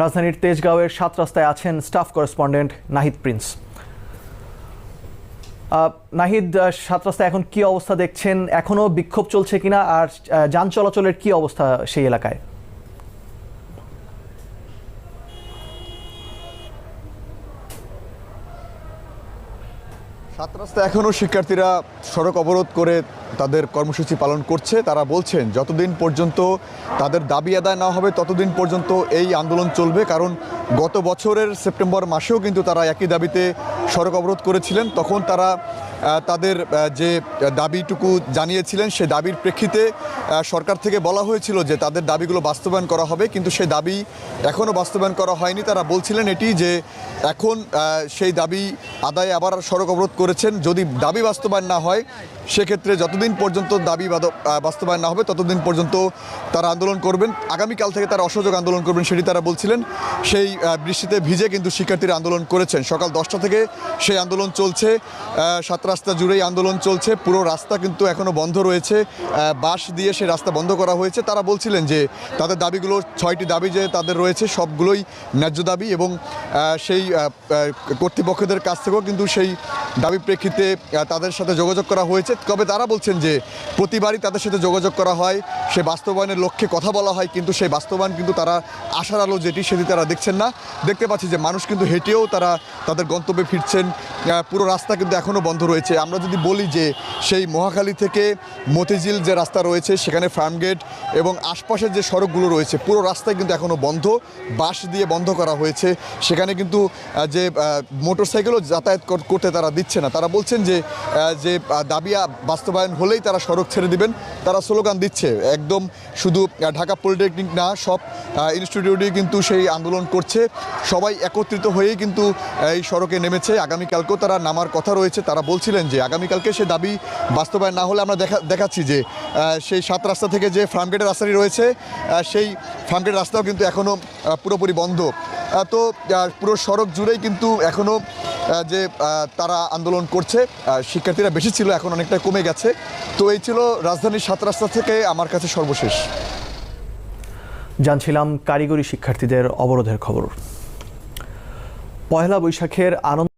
রাজধানীর তেজগাঁওয়ের সাত রাস্তায় আছেন staff correspondent Nahid Prince. Nahid সাত রাস্তায় এখন কি অবস্থা দেখছেন? এখনও বিক্ষোভ চলছে কিনা? আর যান চলাচলের কি অবস্থা সেই এলাকায়? সাত রাস্তা এখনও শিক্ষার্থীরা সড়ক অবরোধ করে তাদের কর্মসূচি পালন করছে, তারা বলছেন, যতদিন পর্যন্ত তাদের দাবি আদায় না হবে, ততদিন পর্যন্ত এই আন্দোলন চলবে। কারণ গত বছরের সেপ্টেম্বর মাসেও কিন্তু তারা একই দাবিতে সড়ক অবরোধ করেছিলেন। তখন তারা তাদের যে দাবিটুকু জানিয়েছিলেন, সে দাবির প্রেক্ষিতে সরকার থেকে বলা হয়েছিল যে তাদের দাবিগুলো বাস্তবায়ন করা হবে, কিন্তু সেই দাবি এখনও বাস্তবায়ন করা হয়নি। তারা বলছিলেন এটি যে এখন সেই দাবি আদায় আবার সড়ক অবরোধ করেছেন। যদি দাবি বাস্তবায়ন না হয় সেক্ষেত্রে যতদিন পর্যন্ত দাবি বাস্তবায়ন না হবে, ততদিন পর্যন্ত তারা আন্দোলন করবেন। আগামীকাল থেকে তারা অসহযোগ আন্দোলন করবেন সেটি তারা বলছিলেন। সেই বৃষ্টিতে ভিজে কিন্তু শিক্ষার্থীরা আন্দোলন করেছেন। সকাল দশটা থেকে সেই আন্দোলন চলছে। সাত রাস্তা জুড়েই আন্দোলন চলছে। পুরো রাস্তা কিন্তু এখনও বন্ধ রয়েছে। বাস দিয়ে সেই রাস্তা বন্ধ করা হয়েছে। তারা বলছিলেন যে তাদের দাবিগুলো, ছয়টি দাবি যে তাদের রয়েছে, সবগুলোই ন্যায্য দাবি এবং সেই কর্তৃপক্ষদের কাছ থেকেও কিন্তু সেই দাবি প্রেক্ষিতে তাদের সাথে যোগাযোগ করা হয়েছে। তবে তারা বলছেন যে, প্রতিবারই তাদের সাথে যোগাযোগ করা হয়। সে বাস্তবায়নের লক্ষ্যে কথা বলা হয়, কিন্তু সেই বাস্তবায়ন কিন্তু তারা আশার আলো যেটি, সেটি তারা দেখছেন না। দেখতে পাচ্ছি যে, মানুষ কিন্তু হেঁটেও তারা তাদের গন্তব্যে ফিরছেন। পুরো রাস্তা কিন্তু এখনও বন্ধ রয়েছে। আমরা যদি বলি যে, সেই মহাখালী থেকে মতিঝিল যে রাস্তা রয়েছে, সেখানে ফার্মগেট এবং আশপাশের যে সড়কগুলো রয়েছে, পুরো রাস্তায় কিন্তু এখনও বন্ধ। বাঁশ দিয়ে বন্ধ করা হয়েছে। সেখানে কিন্তু যে মোটর সাইকেলও যাতায়াত করতে তারা দিচ্ছে না। তারা বলছেন যে যে দাবি বাস্তবায়ন হলেই তারা সড়ক ছেড়ে দিবেন। তারা স্লোগান দিচ্ছে, একদম শুধু ঢাকা পলিটেকনিক না, সব ইনস্টিটিউটই কিন্তু সেই আন্দোলন করছে। সবাই একত্রিত হয়েই কিন্তু এই সড়কে নেমেছে। আগামীকালকেও তারা নামার কথা রয়েছে। তারা বলছিলেন যে, আগামীকালকে সে দাবি বাস্তবায়ন না হলে আমরা দেখা, দেখাচ্ছি যে সেই সাত রাস্তা থেকে যে ফার্মগেটের রাস্তাটি রয়েছে সেই ফার্মগেটের রাস্তাও কিন্তু এখনও পুরোপুরি বন্ধ। তো পুরো সড়ক জুড়েই কিন্তু এখনও যে তারা আন্দোলন করছে শিক্ষার্থীরা বেশি ছিল, এখন অনেকটা কমে গেছে। তো এই ছিল রাজধানীর সাত রাস্তা থেকে আমার কাছে সর্বশেষ। জানছিলাম কারিগরি শিক্ষার্থীদের অবরোধের খবর। পয়লা বৈশাখের আনন্দ